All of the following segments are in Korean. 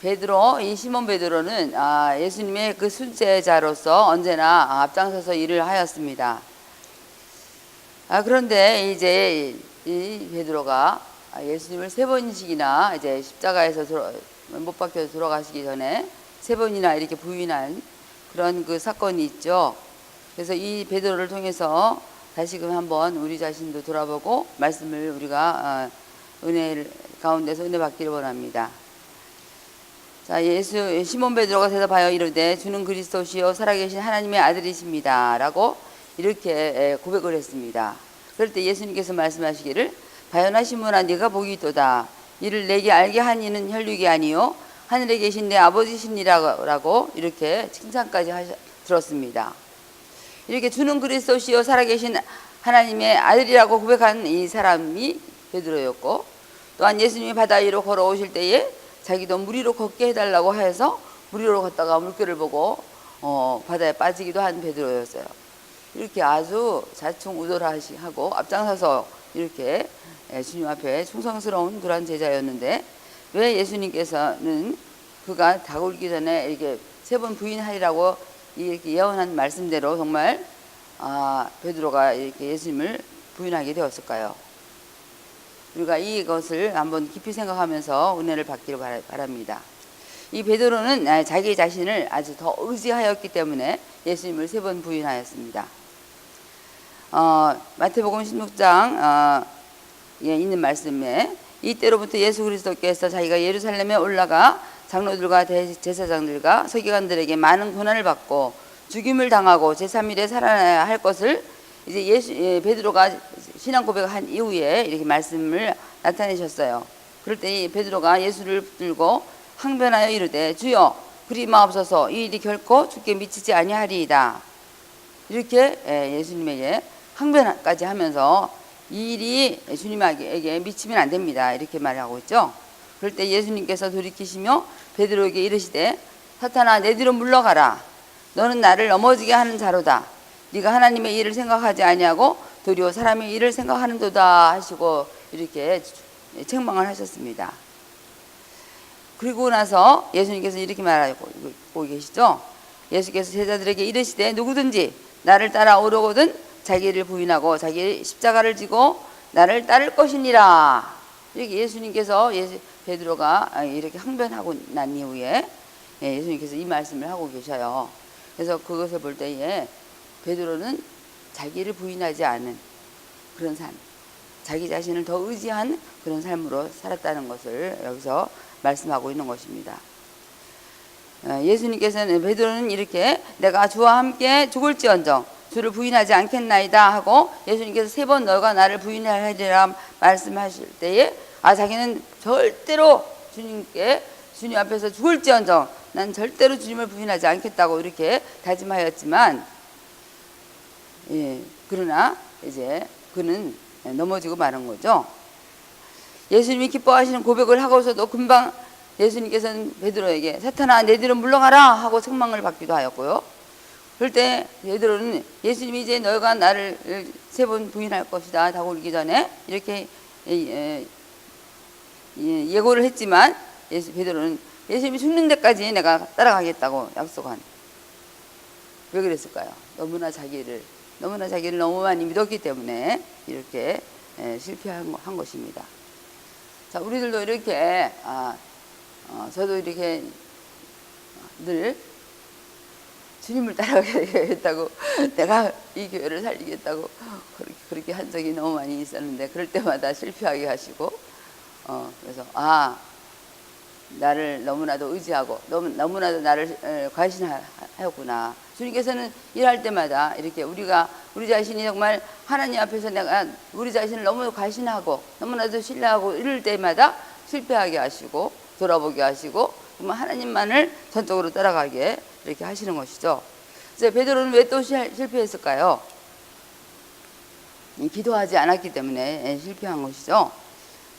베드로 이 시몬 베드로는 아, 예수님의 그 순제자로서 언제나 앞장서서 일을 하였습니다. 아 그런데 이제 이 베드로가 예수님을 세 번씩이나 이제 십자가에서 들어- 못 박혀서 돌아가시기 전에 세 번이나 이렇게 부인한 그런 그 사건이 있죠. 그래서 이 베드로를 통해서 다시금 한번 우리 자신도 돌아보고 말씀을 우리가 어, 은혜 가운데서 은혜 받기를 원합니다. 자 예수 시몬 베드로가 대답하여 이르되 주는 그리스도시요 살아계신 하나님의 아들이십니다라고 이렇게 에, 고백을 했습니다. 그럴 때 예수님께서 말씀하시기를 바요나 시몬아 네가 복이 있도다 이를 내게 알게 한 이는 혈육이 아니요 하늘에 계신 내 아버지시니라고 이렇게 칭찬까지 하셔, 들었습니다. 이렇게 주는 그리스도시요 살아계신 하나님의 아들이라고 고백한 이 사람이 베드로였고 또한 예수님이 바다 위로 걸어오실 때에 자기도 물 위로 걷게 해달라고 해서 물 위로 걷다가 물결을 보고 어, 바다에 빠지기도 한 베드로였어요. 이렇게 아주 자충우돌하고 앞장서서 이렇게 예, 주님 앞에 충성스러운 그런 제자였는데 왜 예수님께서는 그가 다굴기 전에 이렇게 세 번 부인하리라고 이렇게 예언한 말씀대로 정말 아, 베드로가 이렇게 예수님을 부인하게 되었을까요? 우리가 이것을 한번 깊이 생각하면서 은혜를 받기를 바랍니다. 이 베드로는 아, 자기 자신을 아주 더 의지하였기 때문에 예수님을 세 번 부인하였습니다. 어, 마태복음 16장 어, 예, 있는 말씀에 이때로부터 예수 그리스도께서 자기가 예루살렘에 올라가 장로들과 대- 제사장들과 서기관들에게 많은 고난을 받고 죽임을 당하고 제3일에 살아나야 할 것을 이제 예수 예, 베드로가 신앙 고백을 한 이후에 이렇게 말씀을 나타내셨어요. 그럴 때이 베드로가 예수를 붙들고 항변하여 이르되 주여 그리 마옵소서 이 일이 결코 죽게 미치지 아니하리이다. 이렇게 예, 예수님에게 항변까지 하면서 이 일이 주님에게 미치면 안 됩니다. 이렇게 말하고 있죠. 그럴 때 예수님께서 돌이키시며 베드로에게 이르시되 사탄아 내 뒤로 물러가라. 너는 나를 넘어지게 하는 자로다. 네가 하나님의 일을 생각하지 아니하고 도리어 사람의 일을 생각하는도다 하시고 이렇게 책망을 하셨습니다. 그리고 나서 예수님께서 이렇게 말하고 계시죠. 예수께서 제자들에게 이르시되 누구든지 나를 따라오려거든 자기를 부인하고 자기 십자가를 지고 나를 따를 것이니라. 이렇게 예수님께서 예수, 베드로가 이렇게 항변하고 난 이후에 예, 예수님께서 이 말씀을 하고 계셔요. 그래서 그것을 볼 때에 베드로는 자기를 부인하지 않은 그런 삶, 자기 자신을 더 의지한 그런 삶으로 살았다는 것을 여기서 말씀하고 있는 것입니다. 어, 예수님께서는 베드로는 이렇게 내가 주와 함께 죽을지언정 주를 부인하지 않겠나이다 하고 예수님께서 세 번 너가 나를 부인하리라 말씀하실 때에 아 자기는 절대로 주님께 주님 앞에서 죽을지언정 난 절대로 주님을 부인하지 않겠다고 이렇게 다짐하였지만 예, 그러나 이제 그는 넘어지고 마는 거죠. 예수님이 기뻐하시는 고백을 하고서도 금방 예수님께서는 베드로에게 사탄아 내 뒤로 물러가라 하고 책망을 받기도 하였고요. 그럴 때 베드로는 예수님이 이제 너가 나를 세 번 부인할 것이다 하고 울기 전에 이렇게 예, 예, 예, 예고를 했지만 예수 베드로는 예수님이 죽는 데까지 내가 따라가겠다고 약속한 왜 그랬을까요? 너무나 자기를 너무나 자기를 너무 많이 믿었기 때문에 이렇게 예, 실패한 것입니다. 자, 우리들도 이렇게 아, 어, 저도 이렇게 늘 주님을 따라가겠다고 내가 이 교회를 살리겠다고 그렇게, 그렇게 한 적이 너무 많이 있었는데 그럴 때마다 실패하게 하시고 어, 그래서 아 나를 너무나도 의지하고 너무, 너무나도 나를 에, 과신하였구나. 주님께서는 일할 때마다 이렇게 우리가 우리 자신이 정말 하나님 앞에서 내가 우리 자신을 너무 과신하고 너무나도 신뢰하고 이럴 때마다 실패하게 하시고 돌아보게 하시고 정말 하나님만을 전적으로 따라가게 이렇게 하시는 것이죠. 그래서 베드로는 왜 또 실패했을까요? 기도하지 않았기 때문에 실패한 것이죠.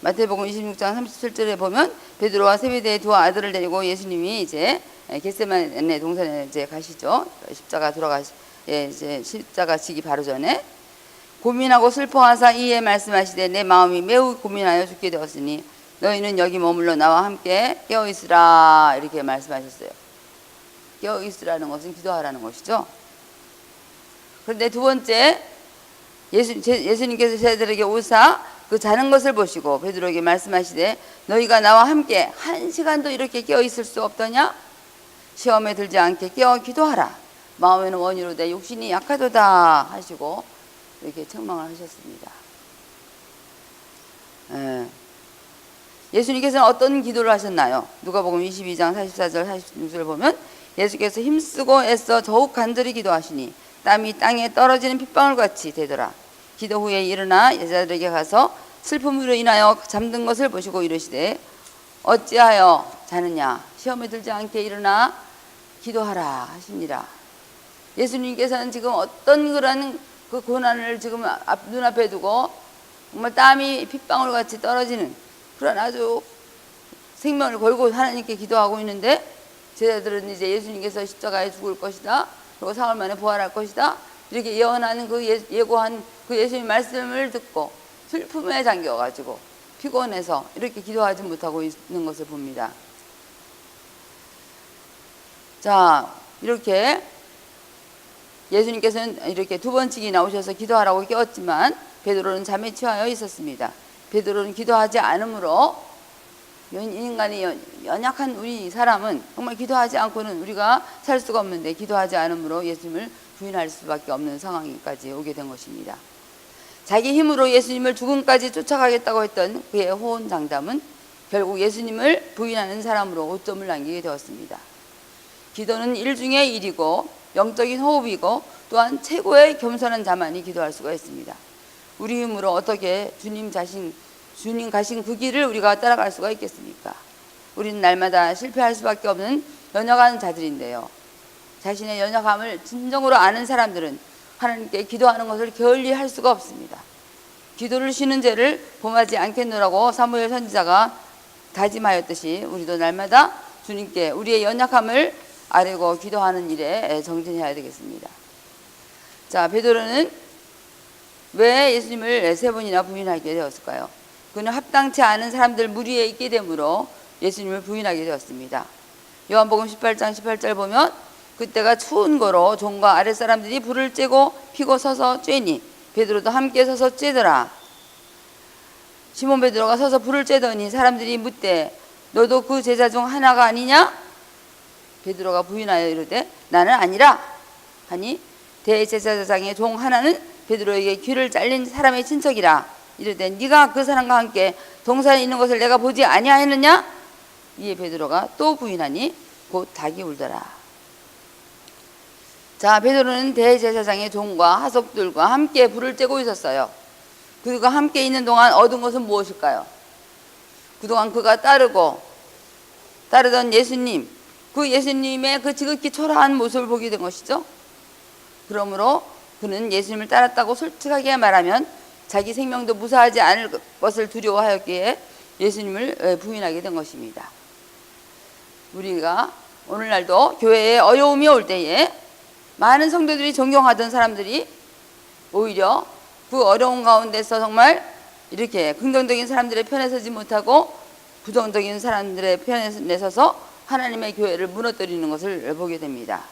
마태복음 26장 37절에 보면 베드로와 세베대의 두 아들을 데리고 예수님이 이제 겟세마네 동산에 이제 가시죠. 십자가 돌아가시 예, 이제 십자가 지기 바로 전에 고민하고 슬퍼하사 이에 말씀하시되 내 마음이 매우 고민하여 죽게 되었으니 너희는 여기 머물러 나와 함께 깨어 있으라 이렇게 말씀하셨어요. 깨어 있으라는 것은 기도하라는 것이죠. 그런데 두 번째 예수, 제- 예수님께서 제자들에게 오사 그 자는 것을 보시고 베드로에게 말씀하시되 너희가 나와 함께 한 시간도 이렇게 깨어 있을 수 없더냐 시험에 들지 않게 깨어 기도하라 마음에는 원이로 내 육신이 약하도다 하시고 이렇게 책망을 하셨습니다. 예. 예수님께서는 어떤 기도를 하셨나요? 누가복음 22장 44절 46절 보면 예수께서 힘쓰고 애써 더욱 간절히 기도하시니 땀이 땅에 떨어지는 핏방울 같이 되더라. 기도 후에 일어나 여자들에게 가서 슬픔으로 인하여 잠든 것을 보시고 이르시되 어찌하여 자느냐 시험에 들지 않게 일어나 기도하라 하십니다. 예수님께서는 지금 어떤 그런 그 고난을 지금 앞, 눈앞에 두고 정말 땀이 핏방울 같이 떨어지는 그런 아주 생명을 걸고 하나님께 기도하고 있는데 제자들은 이제 예수님께서 십자가에 죽을 것이다. 그리고 사흘 만에 부활할 것이다. 이렇게 예언하는 그 예, 예고한 그 예수님 말씀을 듣고 슬픔에 잠겨가지고 피곤해서 이렇게 기도하지 못하고 있는 것을 봅니다. 자, 이렇게 예수님께서는 이렇게 두 번씩이 나오셔서 기도하라고 깨웠지만 베드로는 잠에 취하여 있었습니다. 베드로는 기도하지 않으므로 연- 인간이 연- 연약한 우리 사람은 정말 기도하지 않고는 우리가 살 수가 없는데 기도하지 않으므로 예수님을 부인할 수밖에 없는 상황까지 오게 된 것입니다. 자기 힘으로 예수님을 죽음까지 쫓아가겠다고 했던 그의 호언장담은 결국 예수님을 부인하는 사람으로 오점을 남기게 되었습니다. 기도는 일 중의 일이고 영적인 호흡이고 또한 최고의 겸손한 자만이 기도할 수가 있습니다. 우리 힘으로 어떻게 주님 자신 주님 가신 그 길을 우리가 따라갈 수가 있겠습니까? 우리는 날마다 실패할 수밖에 없는 연약한 자들인데요. 자신의 연약함을 진정으로 아는 사람들은 하나님께 기도하는 것을 게을리 할 수가 없습니다. 기도를 쉬는 죄를 범하지 않겠노라고 사무엘 선지자가 다짐하였듯이 우리도 날마다 주님께 우리의 연약함을 아뢰고 기도하는 일에 정진해야 되겠습니다. 자, 베드로는 왜 예수님을 세 번이나 부인하게 되었을까요? 그는 합당치 않은 사람들 무리에 있게 되므로 예수님을 부인하게 되었습니다. 요한복음 18장 18절 보면 그때가 추운 거로 종과 아랫 사람들이 불을 쬐고 피고 서서 쬐니 베드로도 함께 서서 쬐더라. 시몬 베드로가 서서 불을 쬐더니 사람들이 묻되 너도 그 제자 중 하나가 아니냐? 베드로가 부인하여 이르되 나는 아니라 하니 대제사장의 종 하나는 베드로에게 귀를 잘린 사람의 친척이라. 이르되 네가 그 사람과 함께 동산에 있는 것을 내가 보지 아니하였느냐? 이에 베드로가 또 부인하니 곧 닭이 울더라. 자 베드로는 대제사장의 종과 하석들과 함께 불을 쬐고 있었어요. 그가 함께 있는 동안 얻은 것은 무엇일까요? 그동안 그가 따르고 따르던 예수님 그 예수님의 그 지극히 초라한 모습을 보게 된 것이죠. 그러므로 그는 예수님을 따랐다고 솔직하게 말하면 자기 생명도 무사하지 않을 것을 두려워하였기에 예수님을 부인하게 된 것입니다. 우리가 오늘날도 교회에 어려움이 올 때에 많은 성도들이 존경하던 사람들이 오히려 그 어려운 가운데서 정말 이렇게 긍정적인 사람들의 편에 서지 못하고 부정적인 사람들의 편에 서서 하나님의 교회를 무너뜨리는 것을 보게 됩니다.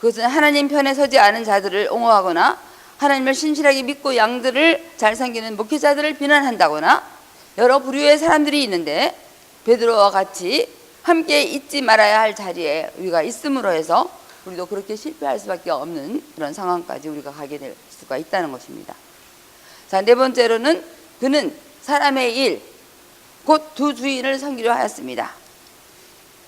그것은 하나님 편에 서지 않은 자들을 옹호하거나 하나님을 신실하게 믿고 양들을 잘 섬기는 목회자들을 비난한다거나 여러 부류의 사람들이 있는데 베드로와 같이 함께 있지 말아야 할 자리에 우리가 있음으로 해서 우리도 그렇게 실패할 수밖에 없는 그런 상황까지 우리가 가게 될 수가 있다는 것입니다. 자, 네 번째로는 그는 사람의 일, 곧 두 주인을 섬기려 하였습니다.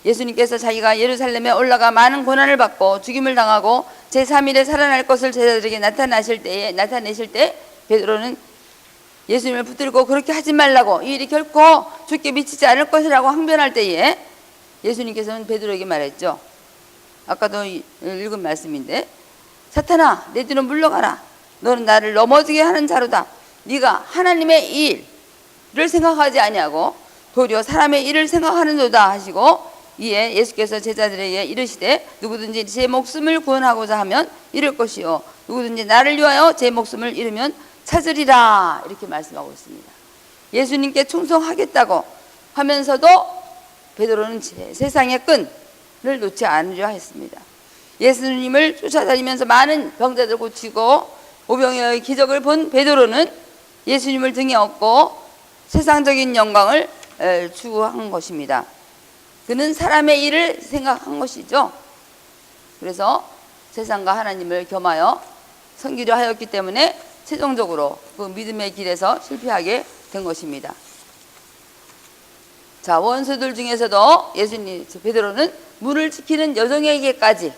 예수님께서 자기가 예루살렘에 올라가 많은 고난을 받고 죽임을 당하고 제3일에 살아날 것을 제자들에게 나타나실 때에 나타내실 때 베드로는 예수님을 붙들고 그렇게 하지 말라고 이 일이 결코 죽게 미치지 않을 것이라고 항변할 때에 예수님께서는 베드로에게 말했죠. 아까도 읽은 말씀인데 사탄아 내 뒤로 물러가라. 너는 나를 넘어지게 하는 자로다. 네가 하나님의 일을 생각하지 아니하고 도리어 사람의 일을 생각하는 도다 하시고 이에 예수께서 제자들에게 이르시되 누구든지 제 목숨을 구원하고자 하면 잃을 것이요 누구든지 나를 위하여 제 목숨을 잃으면 찾으리라 이렇게 말씀하고 있습니다. 예수님께 충성하겠다고 하면서도 베드로는 제- 세상의 끈을 놓지 않으려 했습니다. 예수님을 쫓아다니면서 많은 병자들 고치고 오병이어의 기적을 본 베드로는 예수님을 등에 업고 세상적인 영광을 에, 추구한 것입니다. 그는 사람의 일을 생각한 것이죠. 그래서 세상과 하나님을 겸하여 섬기려 하였기 때문에 최종적으로 그 믿음의 길에서 실패하게 된 것입니다. 자, 원수들 중에서도 예수님 베드로는 문을 지키는 여정에게까지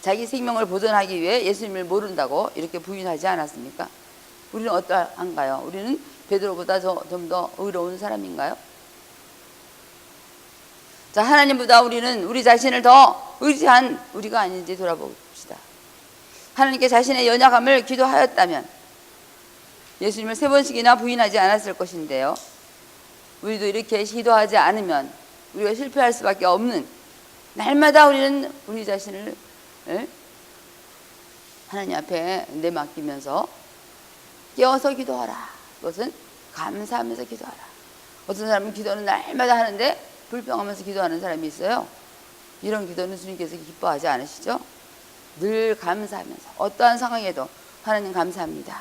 자기 생명을 보존하기 위해 예수님을 모른다고 이렇게 부인하지 않았습니까? 우리는 어떠한가요? 우리는 베드로보다 좀 더 의로운 사람인가요? 자, 하나님보다 우리는 우리 자신을 더 의지한 우리가 아닌지 돌아봅시다. 하나님께 자신의 연약함을 기도하였다면 예수님을 세 번씩이나 부인하지 않았을 것인데요. 우리도 이렇게 기도하지 않으면 우리가 실패할 수밖에 없는 날마다 우리는 우리 자신을 예? 하나님 앞에 내맡기면서 깨어서 기도하라. 그것은 감사하면서 기도하라. 어떤 사람은 기도는 날마다 하는데 불평하면서 기도하는 사람이 있어요. 이런 기도는 주님께서 기뻐하지 않으시죠? 늘 감사하면서 어떠한 상황에도 하나님 감사합니다.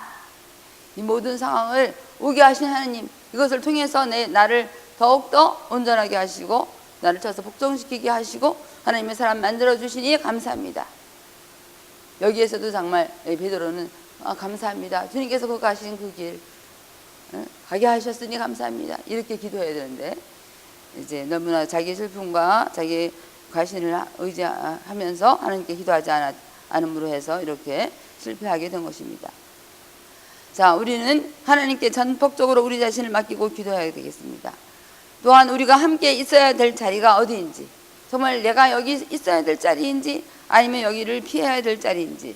이 모든 상황을 오게 하신 하나님 이것을 통해서 내 나를 더욱더 온전하게 하시고 나를 쳐서 복종시키게 하시고 하나님의 사람 만들어 주시니 감사합니다. 여기에서도 정말 이 베드로는 아, 감사합니다. 주님께서 그 가신 그 길 가게 하셨으니 감사합니다. 이렇게 기도해야 되는데 이제 너무나 자기 슬픔과 자기 과신을 의지하면서 하나님께 기도하지 않았, 않음으로 해서 이렇게 실패하게 된 것입니다. 자, 우리는 하나님께 전폭적으로 우리 자신을 맡기고 기도해야 되겠습니다. 또한 우리가 함께 있어야 될 자리가 어디인지, 정말 내가 여기 있어야 될 자리인지, 아니면 여기를 피해야 될 자리인지,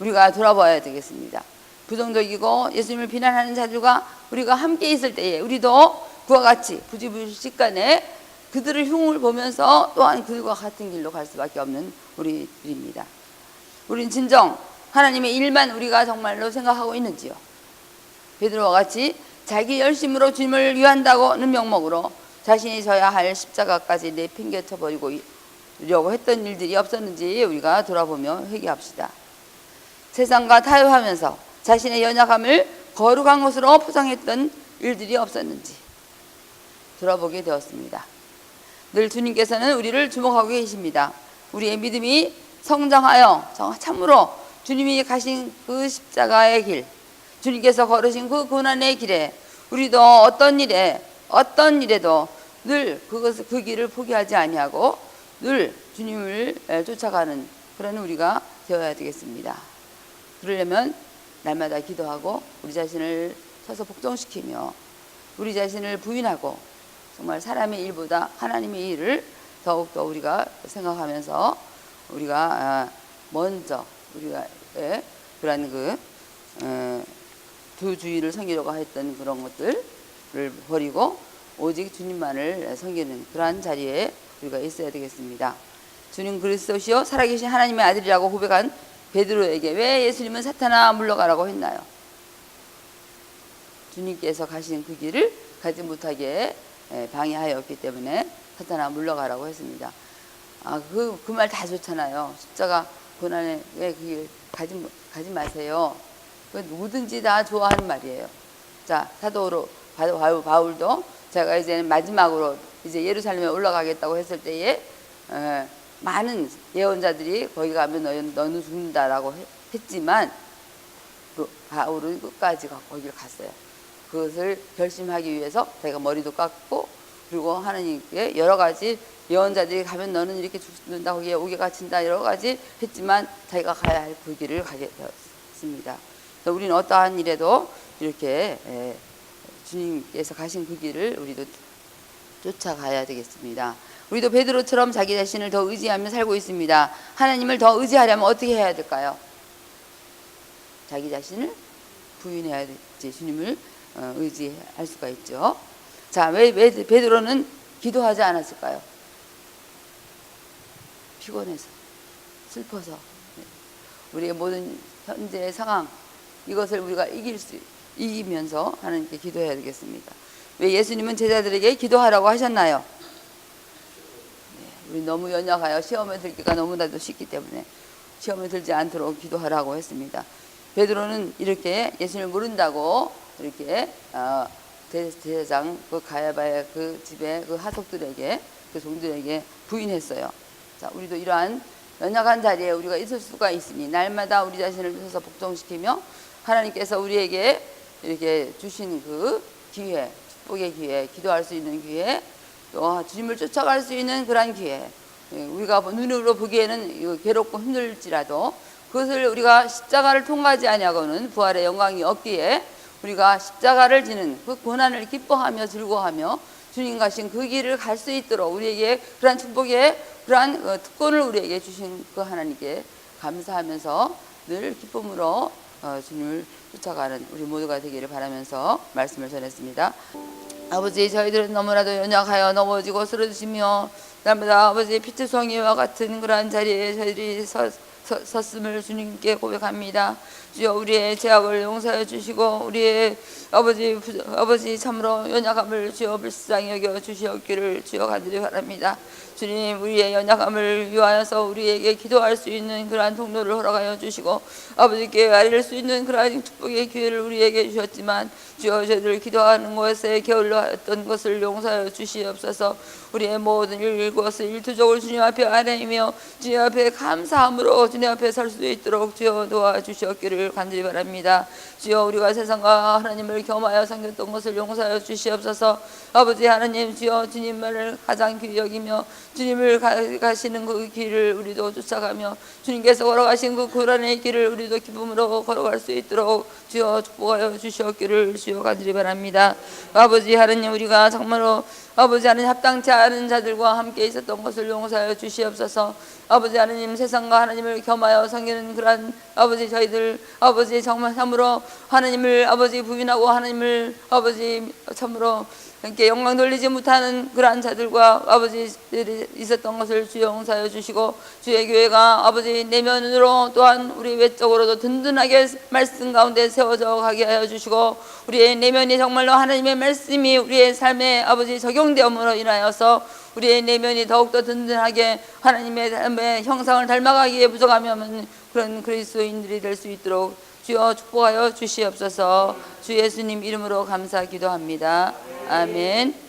우리가 돌아봐야 되겠습니다. 부정적이고 예수님을 비난하는 자들과 우리가 함께 있을 때에 우리도 그와 같이 부지불식간에 그들의 흉을 보면서 또한 그들과 같은 길로 갈 수밖에 없는 우리들입니다. 우린 진정 하나님의 일만 우리가 정말로 생각하고 있는지요? 베드로와 같이 자기 열심으로 주님을 위한다고는 명목으로 자신이 져야 할 십자가까지 내팽개쳐 버리고 려고 했던 일들이 없었는지 우리가 돌아보며 회개합시다. 세상과 타협하면서 자신의 연약함을 거룩한 것으로 포장했던 일들이 없었는지 돌아보게 되었습니다. 늘 주님께서는 우리를 주목하고 계십니다. 우리의 믿음이 성장하여 참으로 주님이 가신 그 십자가의 길, 주님께서 걸으신 그 고난의 길에 우리도 어떤 일에 어떤 일에도 늘 그것 그 길을 포기하지 아니하고 늘 주님을 쫓아가는 그런 우리가 되어야 되겠습니다. 그러려면 날마다 기도하고 우리 자신을 서서 복종시키며 우리 자신을 부인하고 정말 사람의 일보다 하나님의 일을 더욱더 우리가 생각하면서 우리가 먼저 우리가 그런 그두 주의를 섬기려고 했던 그런 것들을 버리고 오직 주님만을 섬기는 그러한 자리에 우리가 있어야 되겠습니다. 주님 그리스도시요 살아계신 하나님의 아들이라고 고백한 베드로에게 왜 예수님은 사탄아 물러가라고 했나요? 주님께서 가신 그 길을 가지 못하게 방해하였기 때문에 사탄아 물러가라고 했습니다. 아, 그, 그 말 다 좋잖아요. 십자가 고난의 그 가지, 가지 마세요. 그 누구든지 다 좋아하는 말이에요. 자, 사도로 바울, 바울도 제가 이제 마지막으로 이제 예루살렘에 올라가겠다고 했을 때에 에, 많은 예언자들이 거기 가면 너는, 너는 죽는다라고 했지만 그 바울은 끝까지 거기를 갔어요. 그것을 결심하기 위해서 자기가 머리도 깎고 그리고 하나님께 여러 가지 예언자들이 가면 너는 이렇게 죽는다 거기에 오게 갇힌다 여러 가지 했지만 자기가 가야 할 그 길을 가게 되었습니다. 우리는 어떠한 일에도 이렇게 주님께서 가신 그 길을 우리도 쫓아가야 되겠습니다. 우리도 베드로처럼 자기 자신을 더 의지하며 살고 있습니다. 하나님을 더 의지하려면 어떻게 해야 될까요? 자기 자신을 부인해야 되지 주님을 어, 의지할 수가 있죠. 자, 왜, 왜 베드로는 기도하지 않았을까요? 피곤해서, 슬퍼서. 네. 우리의 모든 현재의 상황, 이것을 우리가 이길 수, 이기면서 하나님께 기도해야 되겠습니다. 왜 예수님은 제자들에게 기도하라고 하셨나요? 네, 우리 너무 연약하여 시험에 들기가 너무나도 쉽기 때문에 시험에 들지 않도록 기도하라고 했습니다. 베드로는 이렇게 예수님을 모른다고 이렇게 어, 대- 대제사장 그 가야바의 그 집에 그 하속들에게 그 종들에게 부인했어요. 자, 우리도 이러한 연약한 자리에 우리가 있을 수가 있으니 날마다 우리 자신을 위해서 복종시키며 하나님께서 우리에게 이렇게 주신 그 기회, 축복의 기회, 기도할 수 있는 기회, 또 주님을 쫓아갈 수 있는 그러한 기회. 예, 우리가 눈으로 보기에는 괴롭고 힘들지라도 그것을 우리가 십자가를 통과하지 아니하고는 부활의 영광이 없기에 우리가 십자가를 지는 그 고난을 기뻐하며 즐거워하며 주님 가신 그 길을 갈 수 있도록 우리에게 그러한 축복의 그러한 어, 특권을 우리에게 주신 그 하나님께 감사하면서 늘 기쁨으로 어, 주님을 쫓아가는 우리 모두가 되기를 바라면서 말씀을 전했습니다. 아버지 저희들은 너무나도 연약하여 넘어지고 쓰러지며 날마다 아버지의 피투성이와 같은 그러한 자리에 저희들이 서, 서, 섰음을 주님께 고백합니다. 주여 우리의 죄악을 용서해 주시고 우리의 아버지 부- 아버지 참으로 연약함을 주여 불쌍히 여겨 주시옵기를 주여 간절히 바랍니다. 주님 우리의 연약함을 위하여서 우리에게 기도할 수 있는 그러한 통로를 허락하여 주시고 아버지께 아릴 수 있는 그러한 축복의 기회를 우리에게 주셨지만 주여 저희들 기도하는 것에 게을러 하였던 것을 용서하여 주시옵소서 우리의 모든 일것을 일투족을 주님 앞에 아뢰이며 주님 앞에 감사함으로 주님 앞에 설 수 있도록 주여 도와주시옵기를 간절히 바랍니다. 주여 우리가 세상과 하나님을 겸하여 섬겼던 것을 용서하여 주시옵소서. 아버지 하나님 주여 주님만을 가장 귀히 여기며 주님을 가, 가시는 그 길을 우리도 쫓아가며 주님께서 걸어가신 그 고난의 길을 우리도 기쁨으로 걸어갈 수 있도록 주여 축복하여 주시옵기를 주여 간절히 바랍니다. 아버지 하나님 우리가 정말로 아버지 하나님 합당치 않은 자들과 함께 있었던 것을 용서하여 주시옵소서. 아버지 하나님 세상과 하나님을 겸하여 섬기는 그러한 아버지 저희들 아버지 정말 참으로 하나님을 아버지 부인하고 하나님을 아버지 참으로 함께 영광 돌리지 못하는 그러한 자들과 아버지들이 있었던 것을 주 용서하여 주시고 주의 교회가 아버지 내면으로 또한 우리 외적으로도 든든하게 말씀 가운데 세워져 가게 하여 주시고 우리의 내면이 정말로 하나님의 말씀이 우리의 삶에 아버지 적용되음으로 인하여서 우리의 내면이 더욱더 든든하게 하나님의 삶의 형상을 닮아가기에 부족하며 그런 그리스도인들이 될 수 있도록 주여 축복하여 주시옵소서 주 예수님 이름으로 감사 기도합니다. 아멘.